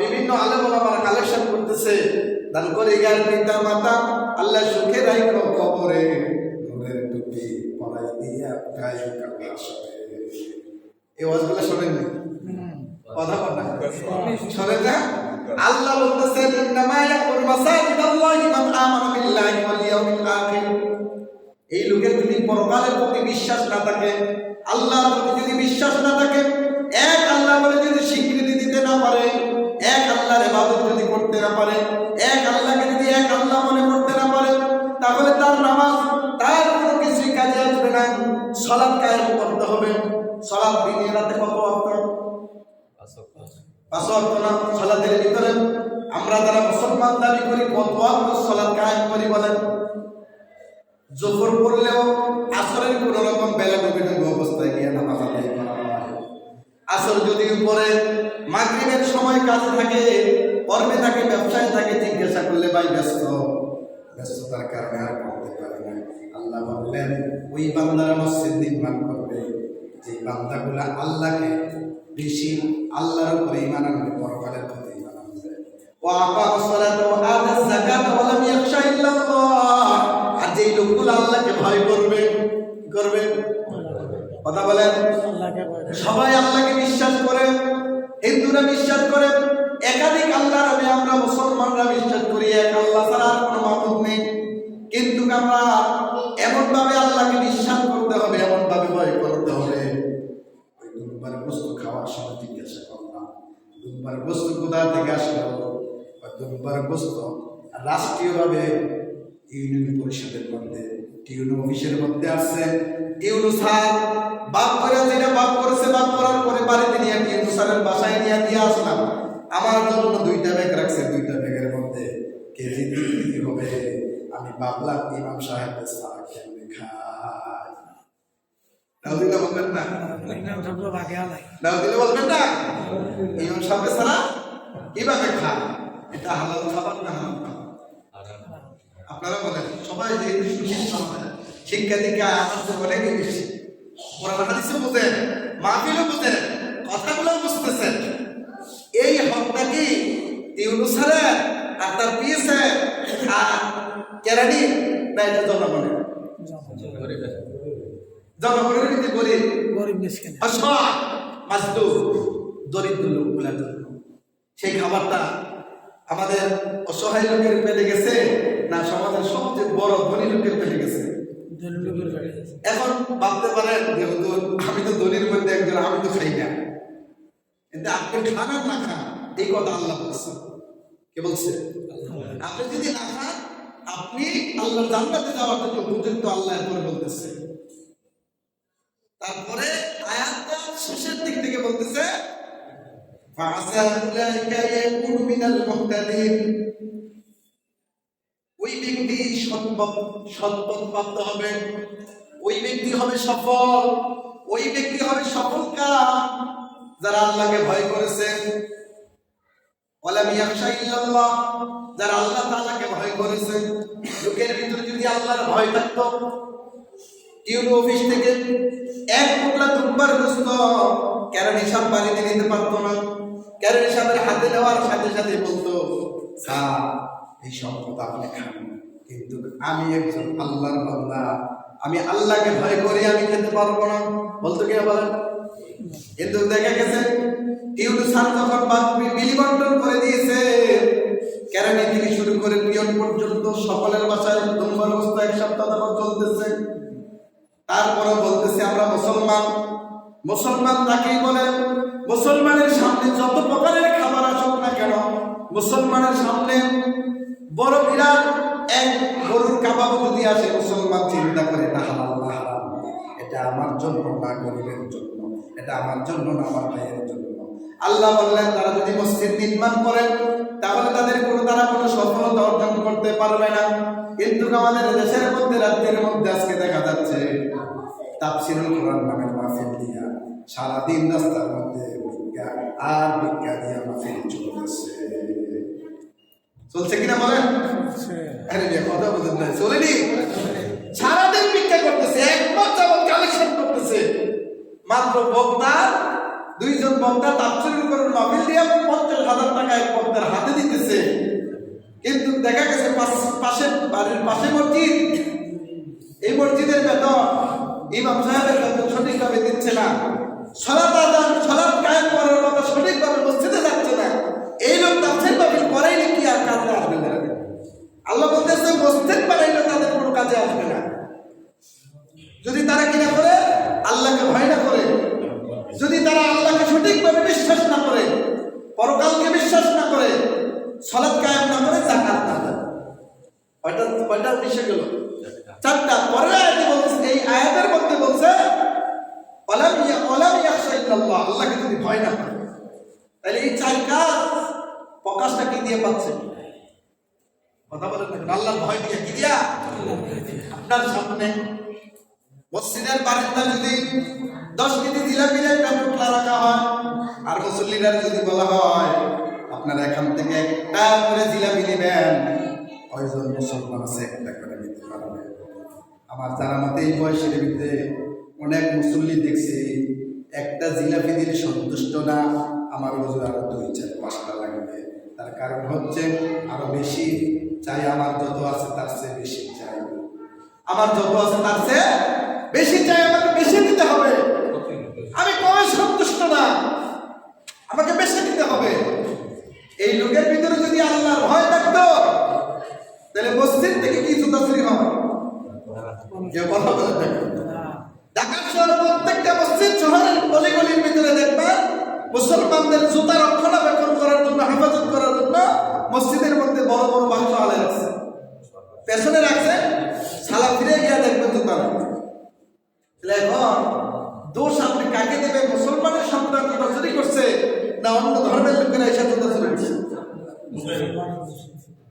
বিভিন্ন আলেম ওলামারা কালেকশন করতেছে। দান করে পিতা মাতা, আল্লাহ সুখে রাখো কবরে। নূরের টুপি দিয়া গায়ে এই ওয়াজগুলো শোনেননি কথা বলা শোনেন না? আল্লাহ বলতেছেন ইন্নামা ইয়াকুল মাসাজিদ আল্লাহি মান আমানা বিল্লাহি ওয়াল ইয়াউমিল আখির। এই লোকের যদি পরকালের প্রতি বিশ্বাস না থাকে, আল্লাহর প্রতি যদি বিশ্বাস না থাকে, এক আল্লাহ বলে যদি স্বীকৃতি দিতে না পারে এক আল্লাহর ইবাদত যদি করতে না পারে এক আল্লাহকে যদি এক আল্লাহ মনে করতে না পারে তাহলে তার নামাজ তার কোনো কিছুই কাজে আসবে না। সালাত কায়েম করতে হবে। সালাত দিনে রাতে কত অর্থ? পাঁচ ওয়াক্ত না? সালাতের ভিতরে আমরা যারা মুসলমান দাবি করি কত ওয়াক্ত সালাত কায়েম করি বলেন? জোহর পড়লেও আসরের কোন রকম বেলা ডুবে ডুবে অবস্থায় গিয়ে নামাজ আদায় করা হয়। আসর যদি পরে মাগরীবের সময় কাজে থাকে কর্মে থাকে ব্যবসায় থাকে জিজ্ঞাসা করলে ভাই ব্যস্ত। ব্যস্ততার কারণে আর করতে পারে না। আল্লাহ বললেন ওই বান্দারা মসজিদ নির্মাণ করবে। যে বান্দাগুলো আল্লাহকে বেশি আল্লাহর উপরে ইমান আনবে পরকালের প্রতি ইমান আর যেই লোকগুলো আল্লাহকে ভয় করবে করবে? কথা বলেন? সবাই আল্লাহকে বিশ্বাস করেন হিন্দুরা বিশ্বাস করে, একাধিক আল্লাহ নামে আমরা মুসলমানরা বিশ্বাস করি, এক আল্লাহ ছাড়া আর কোনো মাবুদ নেই। কিন্তু আমরা এমনভাবে আল্লাহকে বিশ্বাস করতে হবে, এমনভাবে ভয় করতে হবে। ওই দুর্বার বস্তু খাওয়ার সময় জিজ্ঞাসা করলাম, দুর্বার বস্তু কোথা থেকে আসলো? ওই দুর্বার বস্তু রাষ্ট্রীয়ভাবে ইউনিয়ন পরিষদের মধ্যে টিউনো অফিসের মধ্যে আসছে টিউনো স্যার বাপ করে যেটা বাপ করেছে, বাপ করার পরে বাড়িতে নিয়ে টিউনো স্যারের বাসায় নিয়ে দিয়ে আসলাম আমার জন্য দুইটা ব্যাগ রাখছে, দুইটা ব্যাগের মধ্যে কেজি কেজি হবে? আমি ভাবলাম ইমাম সাহেবের সারা কেমনে খায় দাউদিল্লা বলবেন না? দাউদিল্লা বলবেন না? ইমাম সাহেবের সারা কীভাবে খায়। এটা হালাল খাবার না হারাম খাবার। আপনারা বলেন সবাই যে শিক্ষা শিক্ষা দীক্ষা আমার তো অনেকই বেশি। কোরআন হাদিসে বুঝেন মাহফিলও বুঝেন কথাগুলো বুঝতেছেন। এই হকটা কি আর তার পিএসে আর কেরানি না এটা জনগণের? জনগণের কিন্তু গরিব। অসহায় দরিদ্র লোকগুলোর জন্য। সেই খাবারটা আমাদের অসহায় লোকের পেটে গেছে না সমাজের সবচেয়ে বড় ধনী লোকের পেটে গেছে? এখন ভাবতে পারেন যেহেতু আমি তো ধনীর মধ্যে একজন আমি তো খাই না। কিন্তু আপনি খান আর না খান এই কথা আল্লাহ বলছে। কে বলছে? আপনি যদি না খান আপনি আল্লাহ জান্নাতে যাওয়ার জন্য উপযুক্ত আল্লাহ এরপরে বলতেছে। তারপরে আয়াতটা শেষের দিক থেকে বলতেছে فعسى أولئك أن يكونوا من المهتدين ওই ব্যক্তি সৎপথ সৎপথ প্রাপ্ত হবে ওই ব্যক্তি হবে সফল ওই ব্যক্তি হবে সফল কাম যারা আল্লাহকে ভয় করেছে ওয়ালাম ইয়াখশা ইল্লাল্লাহ যারা আল্লাহ তাআলাকে ভয় করেছে লোকের ভিতরে যদি আল্লাহর ভয় থাকতো ইউনো অফিস থেকে এক টুকরা দুম্বার গ্রস্ত কেন হিসাব বাড়িতে নিতে পারতো না কেন হিসাবের হাতে নেওয়ার সাথে সাথে বলতো, স্যার, এই সম্পদ আপনি খান। কিন্তু আমি একজন আল্লাহর বান্দা। আমি আল্লাহকে ভয় করি, আমি খেতে পারব না। বলতো কিনা বলেন কিন্তু দেখা গেছে ইউনু স্যার যখন বিলি বন্টন করে দিয়েছে, কেরানি থেকে শুরু করে পিয়ন পর্যন্ত সকলের বাসায় দুম্বার অবস্থা এক সপ্তাহ যাবত চলতেছে। তারপরে বলতেছে, আমরা মুসলমান মুসলমান তাকেই বলে, মুসলমানের সামনে যত প্রকারের খাবার আসুক না কেন, মুসলমানের সামনে বড় বিরাট এক গরুর কাবাব যদি আসে, মুসলমান চিন্তা করে এটা হালাল না, হারাম। এটা আমার জন্য না, গরিবের জন্য। এটা আমার জন্য না, আমার ভাইয়ের জন্য আল্লাহ বললেন, তারা যদি মসজিদ নির্মাণ করেন, তাহলে তাদের কোনো, তারা কোনো সফলতা অর্জন করতে পারবে না। কিন্তু আমাদের দেশের মধ্যে, রাজ্যের মধ্যে আজকে দেখা যাচ্ছে, তাফসিরুল কোরআন নামের মাহফিল দিয়া সারাদিন রাস্তার মধ্যে ভিক্ষা আর দিয়া মাহফিল চলতেছে চলছে কিনা বলেন আরে কথা বুঝেন না চলেনি? সারাদিন ভিক্ষা করতেছে এক মাস কালেকশন করতেছে। মাত্র বক্তা দুইজন বক্তা তাফসিরুল কোরআন মাহফিল দিয়া পঞ্চাশ হাজার টাকা এক বক্তার হাতে দিতেছে। কিন্তু দেখা গেছে পাশে বাড়ির পাশে মসজিদ এই মসজিদের বেতন ইমাম সাহেবের বেতন সঠিকভাবে দিচ্ছে না। সলাত আদান, সলাত কায়েম করার কথা সঠিকভাবে মসজিদে যাচ্ছে না। এই লোক তাফসির বাবিল করাইলে কি আর কাজে আসবে না আল্লাহ বলতেছে, মসজিদ বানাইলে তাদের কোনো কাজে আসবে না। যদি তারা কিনা করে? আল্লাহকে ভয় না করে। যদি তারা আল্লাহকে সঠিকভাবে বিশ্বাস না করে, পরকালকে বিশ্বাস না করে সলাৎ কায়েম না করে, জাকাত না দেয়। কয়টা কয়টা বিষয় গেল? চারটা। পরের আয়াতে বলছে, এই আয়াতের মধ্যে বলছে অলাম অলাম ইয়াখশা ইল্লাল্লাহ, আল্লাহকে যদি ভয় না করে, তাহলে এই চার কাজ প্রকাশটা কি দিয়ে পাচ্ছে? কথা বলেন না আল্লাহর ভয় দিয়ে কি দিয়া? আপনার সামনে মসজিদের বারান্দা যদি দশ কেজি জিলাপির একটা টুকরা রাখা হয়, আর মুসল্লিরা যদি বলা হয়, আপনারা এখান থেকে একটা করে জিলাপি নেবেন। কয়জন মুসলমান আছে? একটা করে আমার জানা মতে এই বয়সের ভিতরে অনেক মুসল্লি দেখছি, একটা জিলাপি দিলে সন্তুষ্ট না, আমার ওজন আরও দুই চার পাঁচটা লাগবে। তার কারণ হচ্ছে, আরও বেশি চাই আমার যত আছে তার চেয়ে বেশি চাই। আমার যত আছে তার চেয়ে বেশি চাই আমাকে বেশি দিতে হবে। আমি কমে সন্তুষ্ট না। আমাকে বেশি দিতে হবে। এই লোকের ভিতরে যদি আল্লাহর ভয় থাকতো, তাহলে মসজিদ থেকে কি জুতা চুরি হবে? কেউ কথা বলে দেখো ঢাকা শহর প্রত্যেকটা মসজিদ শহরের গলিগলির ভিতরে দেখবেন মুসলমানদের জুতা রক্ষণাবেক্ষণ করার জন্য, হেফাজত করার জন্য মসজিদের মধ্যে বড় বড় বাক্স আলে আছে। পেছনে রাখছে, সালা ফিরে গিয়ে দেখবেন জুতা রাখছে এখন দোষ আপনি কাকে দেবে মুসলমানের সন্তান চুরি করছে না অন্য ধর্মের লোকেরা এসে জুতা চুরি করছে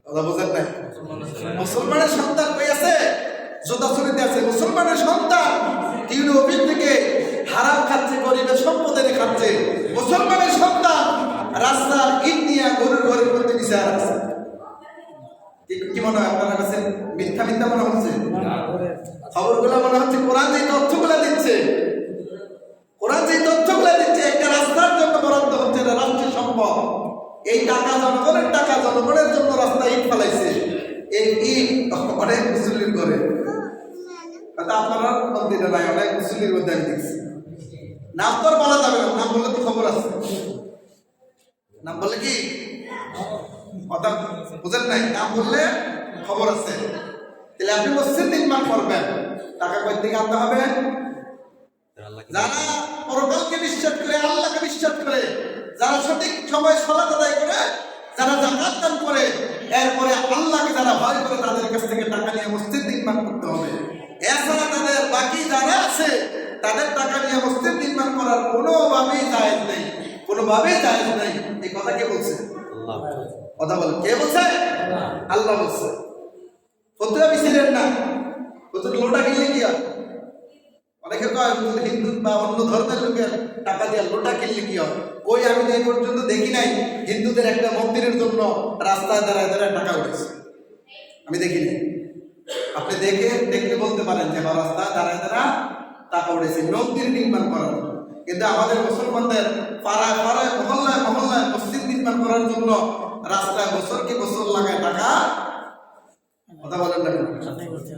কথা বোঝেন নাই? মুসলমানের সন্তান কই আছে? জুতা চুরিতে আছে। মুসলমানের সন্তান ইউরোপের থেকে হারাম খাচ্ছে, গরিবের সম্পদের খাচ্ছে। মুসলমানের সন্তান রাস্তার ইট নিয়ে গরুর ঘরের মধ্যে বিচার আছে। কি- মনে হয় আপনার কাছে? মিথ্যা মিথ্যা মনে হচ্ছে? খবরগুলো মনে হচ্ছে কোরআন যে তথ্যগুলো দিচ্ছে। কোরআন যে তথ্যগুলো দিচ্ছে, একটা রাস্তার জন্য বরাদ্দ হচ্ছে, এটা রাষ্ট্রীয় সম্পদ। এই টাকা জনগণের টাকা, জনগণের জন্য রাস্তা ইট ফেলাইছে। এই ইট অনেক মুসলিম করে হয়তো আপনারা মন্দিরে নাই, অনেক মুসলিমের মধ্যে আমি দেখছি। নাম তো বলা যাবে না, নাম বললে তো খবর আছে। নাম বললে কি? কথা বুঝেন নাই, নাম বললে খবর আছে। তাহলে আপনি মসজিদ নির্মাণ করবেন, টাকা কই থেকে আনতে হবে? যারা পরকালকে বিশ্বাস করে, আল্লাহকে বিশ্বাস করে, যারা সঠিক সময় সলাত আদায় করে যারা জাকাত দান করে এরপরে আল্লাহকে যারা ভয় করে তাদের কাছ থেকে টাকা নিয়ে মসজিদ নির্মাণ করতে হবে। এছাড়া তাদের বাকি যারা আছে তাদের টাকা নিয়ে মসজিদ নির্মাণ করার কোনোভাবেই জায়েজ নেই। কোনোভাবেই জায়েজ নেই। এই কথা কে বলছে? কথা বল। কে বলছে? আল্লাহ। বলছে। ফতুয়া বিছিলেন না ফতুর লোটা কিনলে কি হয়? অনেকে কয় হিন্দু বা অন্য ধর্মের লোকের টাকা দিয়ে লোটা কিনলে কি হয় কই আমি এই পর্যন্ত দেখি নাই, হিন্দুদের একটা মন্দিরের জন্য রাস্তায় দাঁড়ায় দাঁড়ায় টাকা উঠেছে। আমি দেখিনি আপনি দেখে দেখলে বলতে পারেন যে আমার রাস্তায় দাঁড়ায় দাঁড়ায় টাকা উঠেছে, মন্দির নির্মাণ করার কিন্তু আমাদের মুসলমানদের পাড়ায় পাড়ায়, মহল্লায় মহল্লায় মসজিদ নির্মাণ করার জন্য রাস্তায় বছরকে বছর লাগায় টাকা কথা বলেন না?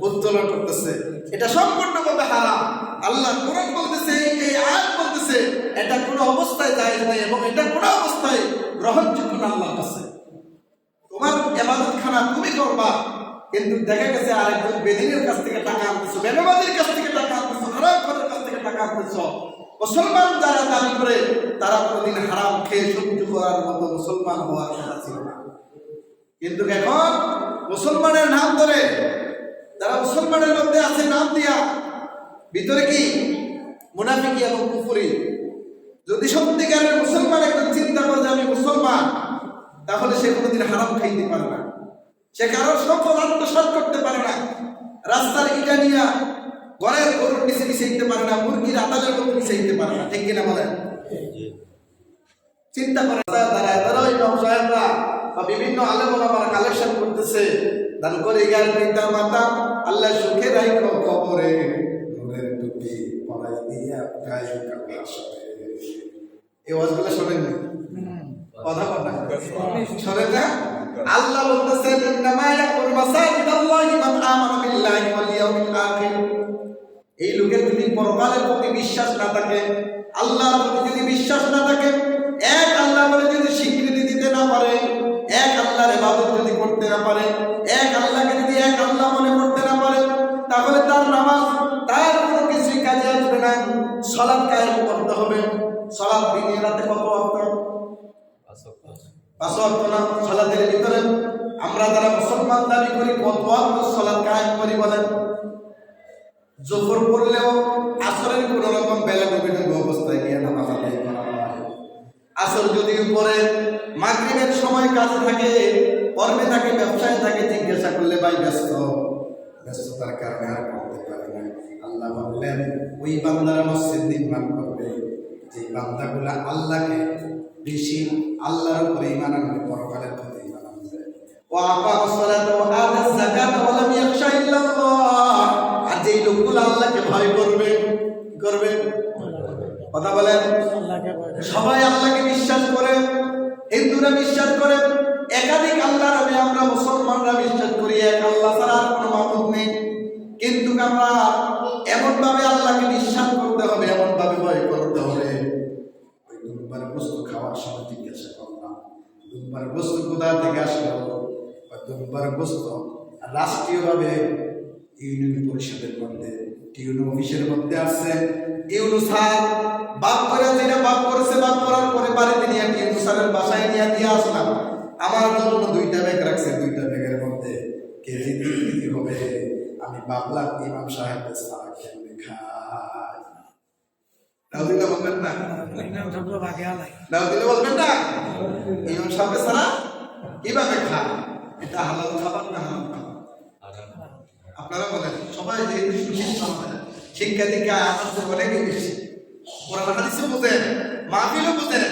উত্তোলন করতেছে। এটা সম্পূর্ণভাবে হারাম। আল্লাহ কোরআন বলতেছে, এই আয়াত বলতেছে, এটা কোনো অবস্থায় জায়েজ নাই এবং এটা কোনো অবস্থায় গ্রহণযোগ্য না আল্লাহর কাছে। তোমার এবাদত খানা তুমি করবা, কিন্তু দেখা গেছে আরেকজন বেদিনের কাছ থেকে টাকা আনতেছো বেনবাদের কাছ থেকে টাকা আনতেছো হারাম করার কাছ থেকে টাকা আনতেছো। মুসলমান যারা দাবি করে, তারা কোনোদিন হারাম খেয়ে সহ্য করার মতো মুসলমান হওয়ার কথা ছিল না। কিন্তু এখন মুসলমানের নাম ধরে তারা মুসলমানের মধ্যে আছে নাম দিয়া ভিতরে কি? মুনাফিকি এবং কুফুরি। যদি সত্যিকারের মুসলমান একজন চিন্তা করে যে আমি মুসলমান তাহলে সে কোনোদিন হারাম খাইতে পারে না। সে কারোর সম্পদ আত্মসাৎ করতে পারে না। রাস্তার ইটা নিয়া ঘরের গরুর নিচে মিশাইতে পারে না মুরগির আতালের মতো মিশাইতে পারে না। ঠিক কিনা বলেন? চিন্তা করে দাঁড়ায় তারা ওই সাহেবরা। বা বিভিন্ন ওলামারা কালেকশন করতেছে। দান করে গার পিতা মাতা আল্লাহ সুখে রাখো কবরে। নূরের টুপি পরাই দিয়া গায়ে কাপড় সবে এই ওয়াজগুলো শোনেন আল্লাহ এই লোকের যদি পরকালের প্রতি বিশ্বাস না থাকে, আল্লাহর প্রতি যদি বিশ্বাস না থাকে, এক আল্লাহ বলে যদি স্বীকৃতি দিতে না পারে এক আল্লাহর ইবাদত যদি করতে না পারে, এক আল্লাহকে যদি এক আল্লাহ মনে করতে না পারে, তাহলে তার নামাজ, তার কোনো কিছুই কাজে আসবে না। সলাৎ কায়েম করতে হবে। সলাৎ দিনের রাতে কত অর্থ? পাঁচ ওয়াক্ত না? সালাতের ভিতরে আমরা যারা মুসলমান দাবি করি, কত ওয়াক্ত সালাত কায়েম করি বলেন? জোহর পড়লেও আসরের কোন রকম বেলা ডুবে অবস্থায় গিয়ে নামাজ আদায় করা আসর যদি পরে মাগরিবের সময় কাজ থাকে, কর্মে থাকে, ব্যবসায় থাকে, জিজ্ঞাসা করলে ভাই ব্যস্ত। ব্যস্ততার কারণে আর করতে পারে না। আল্লাহ বললেন, ওই বান্দারা মসজিদ নির্মাণ করবে। যে বান্দাগুলা আল্লাহকে বেশি আল্লাহর উপরে ইমান আনবে, পরকালের প্রতি ইমান আনবে। ও আপা বিশ্বাস করে। একাধিক আল্লাহর আমি আমরা মুসলমানরা বিশ্বাস করি, এক আল্লাহ ছাড়া আর কোনো মাবুদ নেই। কিন্তু আমরা এমনভাবে আল্লাহকে বিশ্বাস করতে হবে, এমনভাবে ভয় করতে হবে। ওই দুর্বার বস্তু খাওয়ার সময় জিজ্ঞাসা করলাম, দুর্বার বস্তু কোথা থেকে আসলো? বা দুর্বার বস্তু রাষ্ট্রীয়ভাবে ইউনিয়ন পরিষদের মধ্যে টিউনো অফিসের মধ্যে আসছে টিউনো স্যার বাপ করে যেটা বাপ করেছে, বাপ করার পরে বাড়িতে নিয়ে টিউনো স্যারের বাসায় নিয়ে দিয়ে আসলাম। আমার জন্য দুইটা ব্যাগ রাখছে, দুইটা ব্যাগের মধ্যে। তিন কেজি হবে? আমি ভাবলাম ইমাম সাহেবের চা কেমনে খাই। নাউদিল্লাহ বলবেন না। নাউদিল্লাহ বলবেন না। ইমাম সাহেবের ছাড়া কীভাবে খায়? এটা হালাল খাবার না। আপনারা বলেন সবাই যে শিক্ষা শিক্ষা দীক্ষা আমার চেয়ে অনেক বেশি? কোরআন হাদিসে বোঝেন মাহফিলও বোঝেন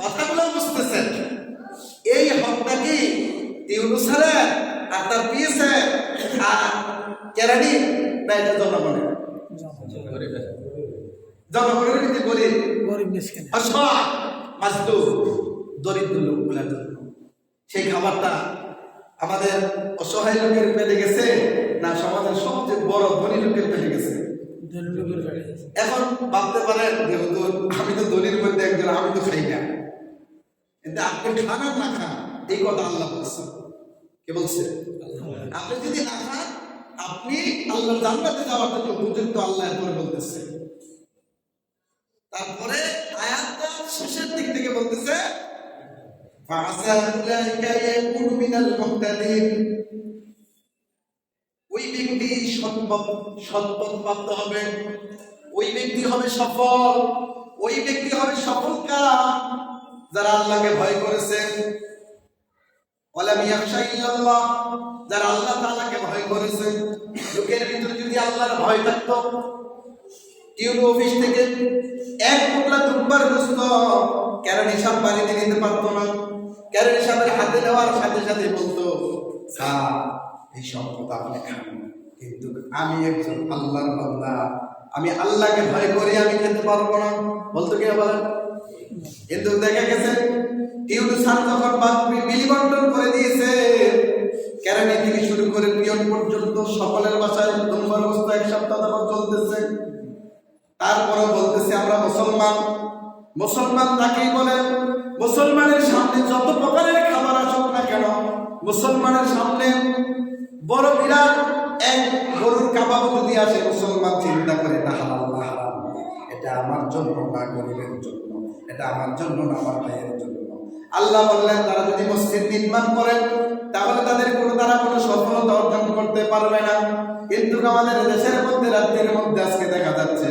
কথাগুলো বুঝতেছেন। এই হকটা কি ইউনুসারের আর তার আর কেরানি না এটা জনগণের? জনগণের কিন্তু গরিব? অসহায় মাজলুম দরিদ্র লোকগুলোর জন্য। সেই খাবারটা আমাদের অসহায় লোকের পেটে গেছে না সমাজের সবচেয়ে বড় ধনী লোকের পেটে গেছে এখন ভাবতে পারেন যে হুজুর আমি তো দলির মধ্যে একজন আমি তো খাই না কিন্তু আপনি খান আর না খান এই কথা আল্লাহ বলছে কে বলছে আপনি যদি না খান আপনি আল্লাহ জান্নাতে যাওয়ার জন্য উপযুক্ত আল্লাহ করে বলতেছে তারপরে আয়াতটা শেষের দিক থেকে বলতেছে فعسى أولئك أن يكونوا من المهتدين ওই ব্যক্তি সৎপথ প্রাপ্ত হবে। ওই ব্যক্তি হবে সফল। ওই ব্যক্তি হবে সফল কাম যারা আল্লাহকে ভয় করেছেন যারা আল্লাহ তাআলাকে ভয় করেছে। লোকের ভিতরে যদি আল্লাহর ভয় থাকতো টিউনো অফিস থেকে এক টুকরা দুব্বার গ্রস্ত কেন হিসাব বাড়িতে নিতে পারতো না? কেন হিসাবের হাতে নেওয়ার সাথে সাথে বলতো এই সম্পদ আপনি খান কিন্তু আমি একজন আল্লাহর বান্দা। আমি আল্লাহকে ভয় করি, আমি খেতে পারব না। বলতো কে বলেন কিন্তু দেখা গেছে স্যার যখন বিলি বন্টন করে দিয়েছে, কেরানি থেকে শুরু করে পিয়ন পর্যন্ত সকলের বাসায় দুম্বার অবস্থা এক সপ্তাহ যাবত চলতেছে। তারপরে বলতেছে, আমরা মুসলমান। মুসলমান তাকেই বলে, মুসলমানের সামনে যত প্রকারের খাবার আসুক না কেন, মুসলমানের সামনে বড় বিরাট এক গরুর কাবাব যদি আসে, মুসলমান চিন্তা করে এটা হালাল, না হারাম এটা আমার জন্য না, গরিবের জন্য, এটা আমার জন্য না, আমার ভাইয়ের জন্য আল্লাহ বললেন, তারা যদি মসজিদ নির্মাণ করেন, তাহলে তাদের কোনো, তারা কোনো সফলতা অর্জন করতে পারবে না। কিন্তু আমাদের দেশের মধ্যে, রাজ্যের মধ্যে আজকে দেখা যাচ্ছে,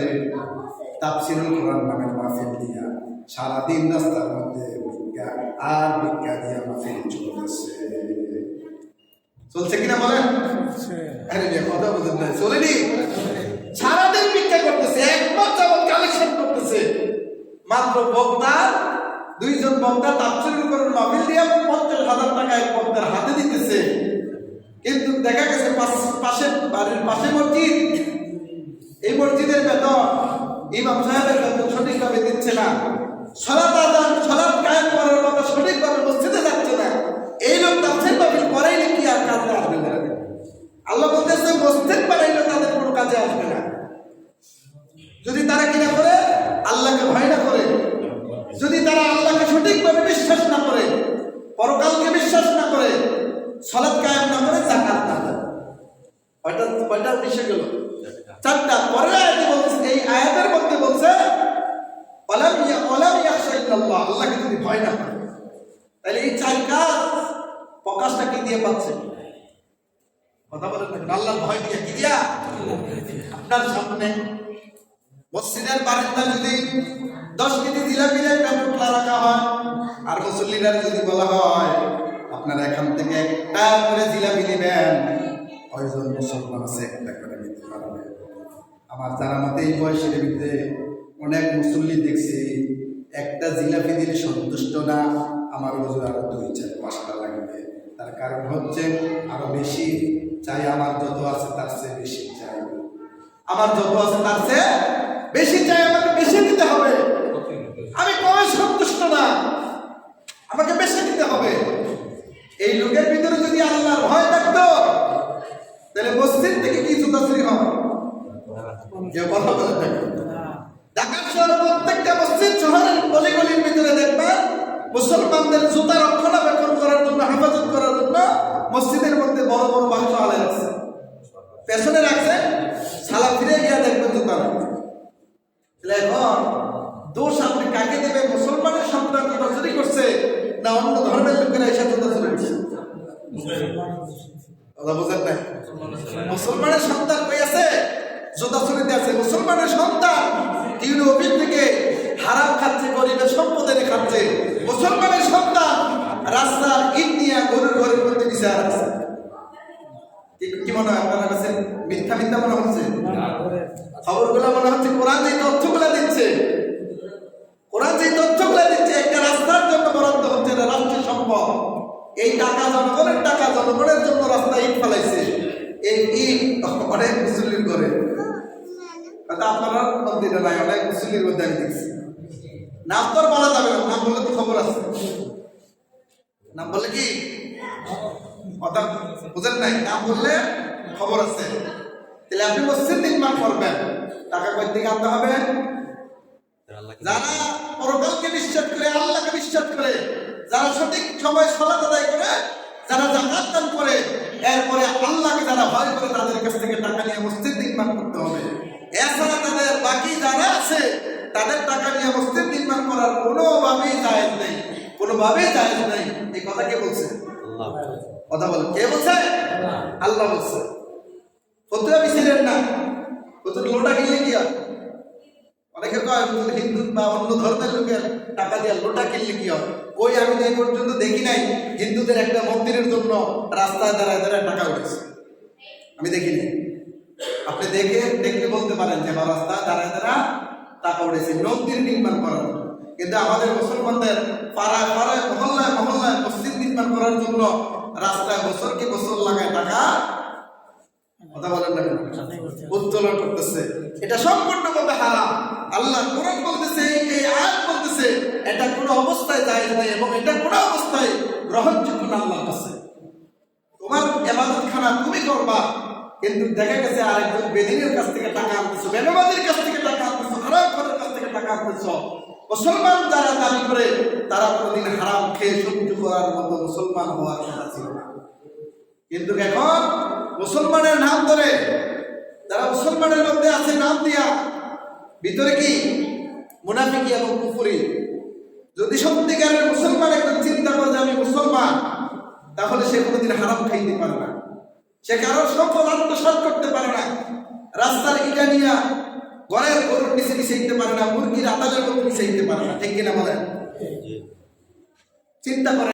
তাফসিরুল কোরআন নামের মাহফিল দিয়া সারাদিন রাস্তার মধ্যে আর ভিক্ষা দিয়া মাহফিল চলতেছে। চলছে কিনা বলেন? আরে কথা বুঝেন না। চলেনি? সারাদিন ভিক্ষা করতেছে এক মাস যাবত কালেকশন করতেছে। মাত্র বক্তা দুইজন বক্তা তাফসিরুল কোরআন মাহফিল দিয়া পঞ্চাশ হাজার টাকা এক বক্তার হাতে দিতেছে। কিন্তু দেখা গেছে পাশ- পাশে বাড়ির পাশে মসজিদ। এই মসজিদের বেতন ইমাম সাহেবের বেতন সঠিকভাবে দিচ্ছে না। সলাত আদান সলাত কায়েম করার কথা সঠিকভাবে মসজিদে যাচ্ছে না। এই লোক তাফসির বাবিল পড়াইলে কি আর কাজে আসবে না আল্লাহ বলতেছে মসজিদ বানাইলে তাদের কোনো কাজে আসবে না। যদি তারা কি না করে, আল্লাহকে ভয় না করে, যদি তারা আল্লাহকে সঠিকভাবে বিশ্বাস না করে, পরকালকে বিশ্বাস না করে, সলাৎ কায়াম না করে, জাকাত না করে কয়টা কয়টা উনিশে গেল? চারটা। পরের আয়াতে বলছে, এই আয়াতের মধ্যে বলছে অলামিয়া অলামিয়া আল্লাহ আল্লাহকে যদি ভয় না করে তাহলে এই চার কাজ প্রকাশটা কি দিয়ে পাচ্ছে? কথা বলেন? আল্লাহর ভয় দিয়ে কি দিয়া? আপনার সামনে মসজিদের বারান্দা যদি দশ কেজি জিলাপির একটা টুকরা রাখা হয় আর মুসল্লিরা যদি বলা হয়, আপনারা এখান থেকে একটা করে জিলাপি নেবেন। কয়জন মুসলমান আছে একটা করে নিতে পারবে? আমার জানা মতে এই বয়সের ভিতরে অনেক মুসল্লি দেখছি, একটা জিলাপি দিলে সন্তুষ্ট না। আমার ওজন আরও দুই চার পাঁচটা লাগবে। তার কারণ হচ্ছে, আরও বেশি চাই আমার যত আছে তার চেয়ে বেশি চাই। আমার যত আছে তার চেয়ে বেশি চাই আমাকে বেশি দিতে হবে। আমি কমে সন্তুষ্ট না। আমাকে বেশি দিতে হবে। এই লোকের ভিতরে যদি আল্লাহর ভয় থাকতো, তাহলে মসজিদ থেকে কি জুতা চুরি হবে? কেউ কথা বলে থাকে ঢাকা শহরের প্রত্যেকটা মসজিদ শহরের ভিতরে দেখবেন মুসলমানদের জুতা রক্ষণাবেক্ষণ করার জন্য, হেফাজত করার জন্য মসজিদের মধ্যে বড় বড় বাক্স আলে আছে পেছনে রাখছে সালা ফিরে গিয়া দেখবেন জুতা তাহলে এখন দোষ আপনি কাকে দেবে মুসলমানের সন্তান চুরি করছে না অন্য ধর্মের লোকেরা এসে জুতা চুরি করছে কথা বোঝেন নাই? মুসলমানের সন্তান কই আছে? জুতা চুরিতে আছে। মুসলমানের সন্তান ইউরোপের থেকে হারাম খাচ্ছে, গরিবের সম্পদ এনে খাচ্ছে। মুসলমানের সন্তান রাস্তার ইট নিয়ে গরুর ঘরের মধ্যে বিচার আছে। কি- কি মনে হয় আপনার কাছে? মিথ্যা মিথ্যা মনে হচ্ছে? খবর খবরগুলো মনে হচ্ছে কোরআন যে তথ্যগুলো দিচ্ছে। কোরআন যে তথ্যগুলো দিচ্ছে একটা রাস্তার জন্য বরাদ্দ হচ্ছে না রাষ্ট্রীয় সম্পদ। এই টাকা জনগণের টাকা জনগণের জন্য রাস্তা ইট ফেলাইছে। এই ইট অনেক মুসলিম করে হয়তো আপনারা মন্দিরে নাই অনেক মুসলিমের মধ্যে আমি দেখছি। নাম তো বলা যাবে না, নাম বললে তো খবর আছে। নাম বললে কি? কথা বুঝেন নাই, নাম বললে খবর আছে। তাহলে আপনি মসজিদ নির্মাণ করবেন। টাকা কই থেকে আনতে হবে? যারা পরকালকে বিশ্বাস করে, আল্লাহকে বিশ্বাস করে, যারা সঠিক সময় সলাত আদায় করে, যারা জাকাত দান করে, এরপরে আল্লাহকে যারা ভয় করে, তাদের কাছ থেকে টাকা নিয়ে মসজিদ নির্মাণ করতে হবে। এছাড়া তাদের বাকি যারা আছে তাদের টাকা নিয়ে মসজিদ নির্মাণ করার কোনোভাবেই জায়েজ নেই। কোনোভাবেই জায়েজ নেই। এই কথা কে বলছে? কথা বল কে বলছে? আল্লাহ বলছে। ফতুয়া মিছিলেন না। ফতুর লোটা কিনলে কি হয় অনেকে কয় হিন্দু বা অন্য ধর্মের লোকের টাকা দিয়ে লোটা কিনলে কি হয় ওই আমি এই পর্যন্ত দেখি নাই। হিন্দুদের একটা মন্দিরের জন্য রাস্তায় দাঁড়ায় দাঁড়ায় টাকা উঠেছে। আমি দেখিনি আপনি দেখে দেখলে বলতে পারেন যে বা রাস্তায় দাঁড়ায় দাঁড়ায় টাকা উঠেছে মন্দির নির্মাণ করার জন্য। কিন্তু আমাদের মুসলমানদের পাড়ায় পাড়ায়, মহল্লায় মহল্লায় মসজিদ নির্মাণ করার জন্য রাস্তায় বছরকে বছর লাগায় টাকা। কথা বলেন না উত্তোলন করতেছে। এটা সম্পূর্ণভাবে হারাম। আল্লাহ কোরআন বলতেছে, এই আয়াত বলতেছে, এটা কোনো অবস্থায় জায়েজ নাই এবং এটা কোনো অবস্থায় গ্রহণযোগ্য না আল্লাহর কাছে। তোমার এবাদত খানা তুমি করবা, কিন্তু দেখা গেছে আরেকজন বেদিনের কাছ থেকে টাকা আনতেছো বেনবাজির কাছ থেকে টাকা টাকা আনতেছো মুসলমান যারা দাবি করে, তারা কোনোদিন হারাম খেয়ে সহ্য করার মতো মুসলমান হওয়ার কথা ছিল কিন্তু এখন মুসলমানের নাম ধরে, যারা মুসলমানের মধ্যে আছে নাম দিয়া, ভিতরে কি? মুনাফিকি এবং কুফুরি। যদি সত্যিকারের মুসলমান একজন চিন্তা করে যে আমি মুসলমান, তাহলে সে কোনোদিন হারাম খাইতে পারে না। সে কারোর সম্পদ আত্মসাৎ করতে পারে না। রাস্তার ইটা নিয়ে ঘরের গরুর নিচে মিশাইতে পারে না মুরগির আতালের নিচে দিতে পারে না ঠিক কিনা বলেন? চিন্তা করে